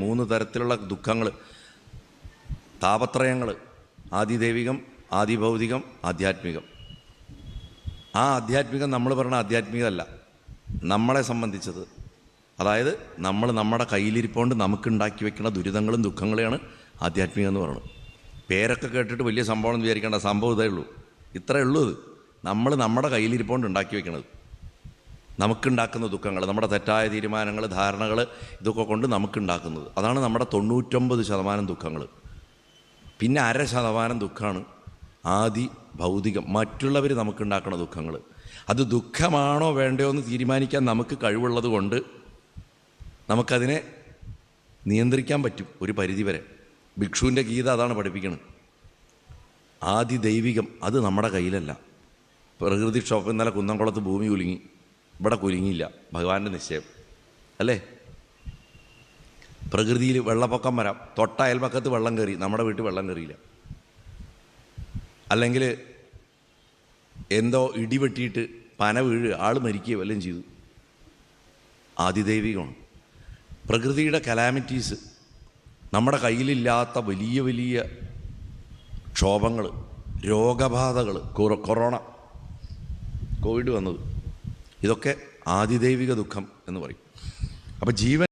മൂന്ന് തരത്തിലുള്ള ദുഃഖങ്ങൾ താപത്രയങ്ങൾ ആദിദൈവികം ആദിഭൗതികം ആധ്യാത്മികം. ആ ആധ്യാത്മികം നമ്മൾ പറഞ്ഞ ആധ്യാത്മികമല്ല നമ്മളെ സംബന്ധിച്ചത്. അതായത് നമ്മൾ നമ്മുടെ കയ്യിലിരിപ്പോണ്ട് നമുക്കുണ്ടാക്കി വെക്കുന്ന ദുരിതങ്ങളും ദുഃഖങ്ങളെയാണ് ആധ്യാത്മികം എന്ന് പറയുന്നത് പേരൊക്കെ കേട്ടിട്ട് വലിയ സംഭവം എന്ന് വിചാരിക്കേണ്ട സംഭവം ഇതേ ഉള്ളൂ. ഇത്രയേ ഉള്ളൂ ഇത്. നമ്മൾ നമ്മുടെ കയ്യിലിരിപ്പോണ്ട് ഉണ്ടാക്കി വെക്കണത്. നമുക്കുണ്ടാക്കുന്ന ദുഃഖങ്ങൾ നമ്മുടെ തെറ്റായ തീരുമാനങ്ങൾ ധാരണകൾ ഇതൊക്കെ കൊണ്ട് നമുക്കുണ്ടാക്കുന്നത്. അതാണ് നമ്മുടെ തൊണ്ണൂറ്റൊമ്പത് ശതമാനം ദുഃഖങ്ങൾ. പിന്നെ അര ശതമാനം ദുഃഖമാണ് ആദി ഭൗതികം മറ്റുള്ളവർ നമുക്കുണ്ടാക്കുന്ന ദുഃഖങ്ങൾ. അത് ദുഃഖമാണോ വേണ്ടയോ എന്ന് തീരുമാനിക്കാൻ നമുക്ക് കഴിവുള്ളത് കൊണ്ട് നമുക്കതിനെ നിയന്ത്രിക്കാൻ പറ്റും ഒരു പരിധിവരെ. ഭിക്ഷുവിന്റെ ഗീത അതാണ് പഠിപ്പിക്കുന്നത് ആദി ദൈവികം അത് നമ്മുടെ കയ്യിലല്ല. പ്രകൃതിക്ഷോഭം ഇന്നലെ കുന്നംകുളത്ത് ഭൂമി കുലുങ്ങി. ഇവിടെ കുരുങ്ങിയില്ല. ഭഗവാന്റെ നിശ്ചയം. അല്ലേ? പ്രകൃതിയിൽ വെള്ളപ്പൊക്കം വരാം. തൊട്ട അയൽപക്കത്ത് വെള്ളം കയറി. നമ്മുടെ വീട്ടിൽ വെള്ളം കയറിയില്ല. അല്ലെങ്കിൽ എന്തോ ഇടിവെട്ടിയിട്ട് പന വീഴുക ആൾ മരിക്കുകയോ വല്ലതും ചെയ്തു. ആദിദൈവികമാണ്. പ്രകൃതിയുടെ കലാമിറ്റീസ് നമ്മുടെ കയ്യിലില്ലാത്ത വലിയ വലിയ ക്ഷോഭങ്ങൾ രോഗബാധകൾ കൊറോണ കോവിഡ് വന്നത്. ഇതൊക്കെ ആദിദൈവിക ദുഃഖം എന്ന് പറയും. അപ്പം ജീവൻ